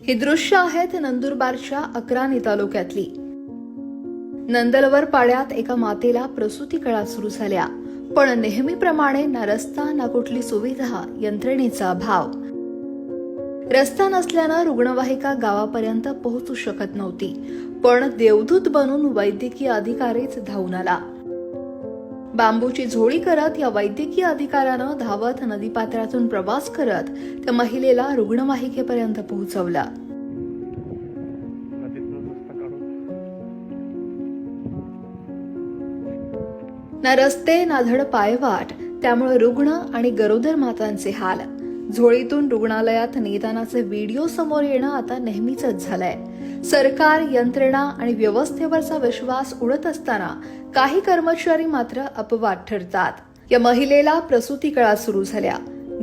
ही दृश्य आहेत नंदुरबारच्या अकराणी तालुक्यातली. नंदलवर पाड्यात एका मातेला प्रसूती कळा सुरू झाल्या. पण नेहमीप्रमाणे ना रस्ता ना कुठली सुविधा यंत्रणेचा अभाव. रस्ता नसल्यानं रुग्णवाहिका गावापर्यंत पोहोचू शकत नव्हती. पण देवदूत बनून वैद्यकीय अधिकारीच धावून आला. बांबूची झोळी करत या वैद्यकीय अधिकाऱ्यानं धावत नदीपात्रातून प्रवास करत त्या महिलेला रुग्णवाहिकेपर्यंत पोहोचवला. ना रस्ते ना धड पायवाट त्यामुळे रुग्ण आणि गरोदर मातांचे हाल. झोळीतून रुग्णालयात निदानाचे व्हिडिओ समोर येणं आता नेहमीच झालंय. सरकार यंत्रणा आणि व्यवस्थेवरचा विश्वास उडत असताना काही कर्मचारी मात्र अपवाद ठरतात. या महिलेला प्रसूती कळा सुरू झाल्या.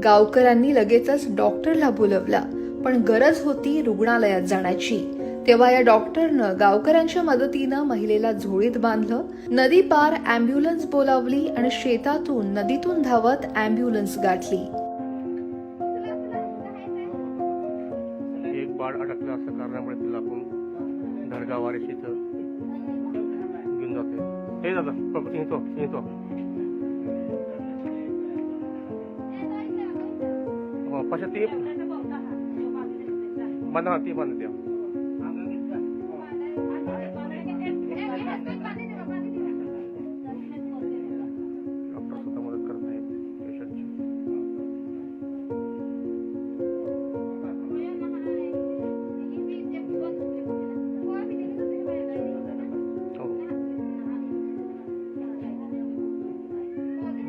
गावकऱ्यांनी लगेचच डॉक्टरला बोलवलं पण गरज होती रुग्णालयात जाण्याची. तेव्हा या डॉक्टरनं गावकऱ्यांच्या मदतीनं महिलेला झोळीत बांधलं नदी पार अँब्युलन्स बोलावली आणि शेतातून नदीतून धावत अँब्युलन्स गाठली. बाळ अडकलं असं कारणामुळे तिला आपण धडगावारे इथं घेऊन जाते हे दादा येतो येतो पाशा ती बांधा ती बांधा द्या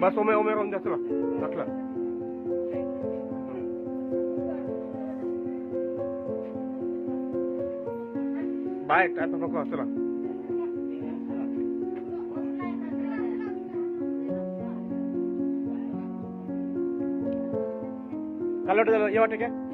Bas ome ome rom jatla. Takla. Baik, kata pokok asla. কালোটা যাবে ইয়া ঠিক আছে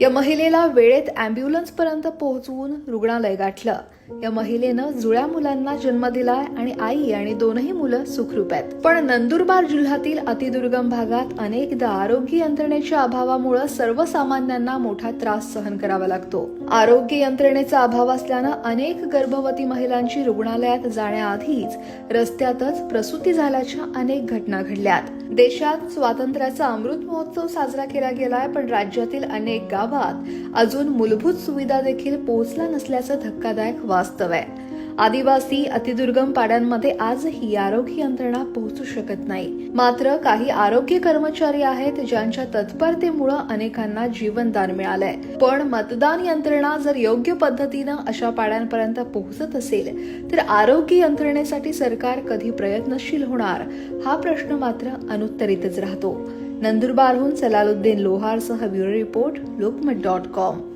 या महिलेला वेळेत अँब्युलन्स पर्यंत पोहोचवून रुग्णालय गाठलं. या महिलेनं जुळ्या मुलांना जन्म दिलाय आणि आई आणि दोनही मुलं सुखरूप आहेत. पण नंदुरबार जिल्ह्यातील अतिदुर्गम भागात अनेकदा आरोग्य यंत्रणेच्या अभावामुळे सर्वसामान्यांना मोठा त्रास सहन करावा लागतो. आरोग्य यंत्रणेचा अभाव असल्यानं अनेक गर्भवती महिलांची रुग्णालयात जाण्याआधीच रस्त्यातच प्रसूती झाल्याच्या अनेक घटना घडल्यात. देशात स्वातंत्र्याचा अमृत महोत्सव साजरा केला गेलाय पण राज्यातील अनेक गावात अजून मूलभूत सुविधा देखील पोहोचल्या नसल्याचं धक्कादायक वास्तव आहे. आदिवासी अतिदुर्गम पाड्यांमध्ये आजही आरोग्य यंत्रणा पोहोचू शकत नाही. मात्र काही आरोग्य कर्मचारी आहेत ज्यांच्या तत्परतेमुळे अनेकांना जीवनदान मिळालंय. पण मतदान यंत्रणा जर योग्य पद्धतीनं अशा पाड्यांपर्यंत पोहोचत असेल तर आरोग्य यंत्रणेसाठी सरकार कधी प्रयत्नशील होणार? हा प्रश्न मात्र अनुत्तरितच राहतो. नंदुरबारहून सलालुद्दीन लोहारसह bureau report Lokmat dot com.